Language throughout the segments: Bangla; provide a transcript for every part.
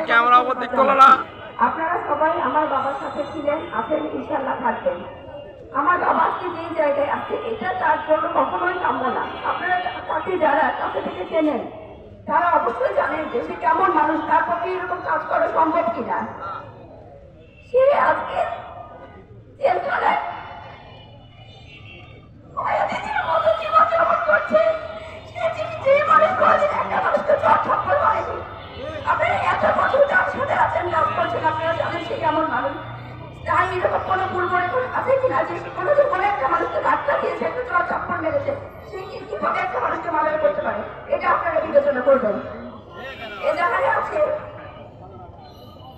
ক্যামেরা ওপর দিক তোলো না। আপনারা সবাই আমার বাবার সাথে ছিলেন আছেন ইনশাল্লাহ থাকবেন। আমার বাবা আজকে যেই জায়গায় আছে এটা তার জন্য কখনোই কাম্য না। আপনারা তাকে যারা কাছে থেকে চেনেন তারা অবশ্যই জানেন যে সে কেমন মানুষ তার পক্ষে এরকম কাজ করা সম্ভব কিনা। সে আজকে জেলখানায় কয়েকদিনের মতো জীবনযাপন করছে সে যে- যে মানুষ কোনোদিন একটা মানুষকে চট থাপ্পড় মারেনি আপনারা এত বছর যার সাথে আছেন কাজ করছেন আপনারা কেমন মানুষ তাই এরকম কোনো ভুল করে যে কোনো যে কোনো একটা মানুষকে ধাক্কা দিয়েছে একটা চট থাপ্পড় মেরেছে। সে কীভাবে একটা মানুষকে মার্ডার করতে পারে? এটা আপনারা বিবেচনা করবেন। এ জায়গায় আছে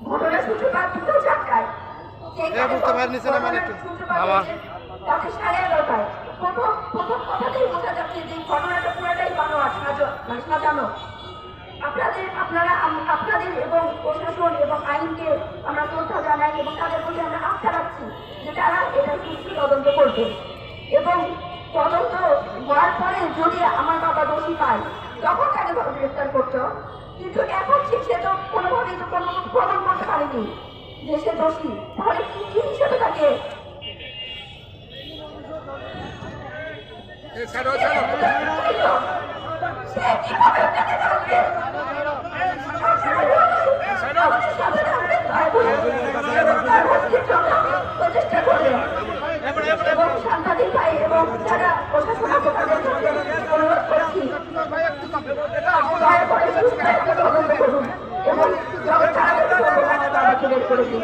ঘটনা সূত্রপাত দুটো চারটায়। বুঝতে পারিনি সিনেমা মানে বাবা। তাতে সাড়ে এগারোটায় প্রথম প্রথম কথাতেই বোঝা যাচ্ছে যে ঘটনাটা পুরোটাই সাজানো আপনাদের আপনারা আম- আপনাদের এবং প্রশাসন এবং আইনকে আমরা শ্রদ্ধা জানাই এবং তাদের প্রতি আমরা আস্থা রাখছি যে তারা এটা সুষ্ঠু তদন্ত করবে। এবং তদন্ত হওয়ার পরে যদি আমার বাবা দোষী পায়, তখন তাকে গ্রেফতার করতো কিন্তু এখন ঠিক সে তো কোনোভাবেই তো কোনো প্রমাণ করতে পারেনি যে সে দোষী। তাহলে কি কি হিসেবে তাকে সে কীভাবে তাকে জানবে? প্রচেষ্টা করবে এবং সাংবাদিক ভাই এবং যারা প্রশাসন আছে তাদের অনুরোধ করছি দয়া সুস্থ তদন্ত করুন এবং যখন তারা করে দিন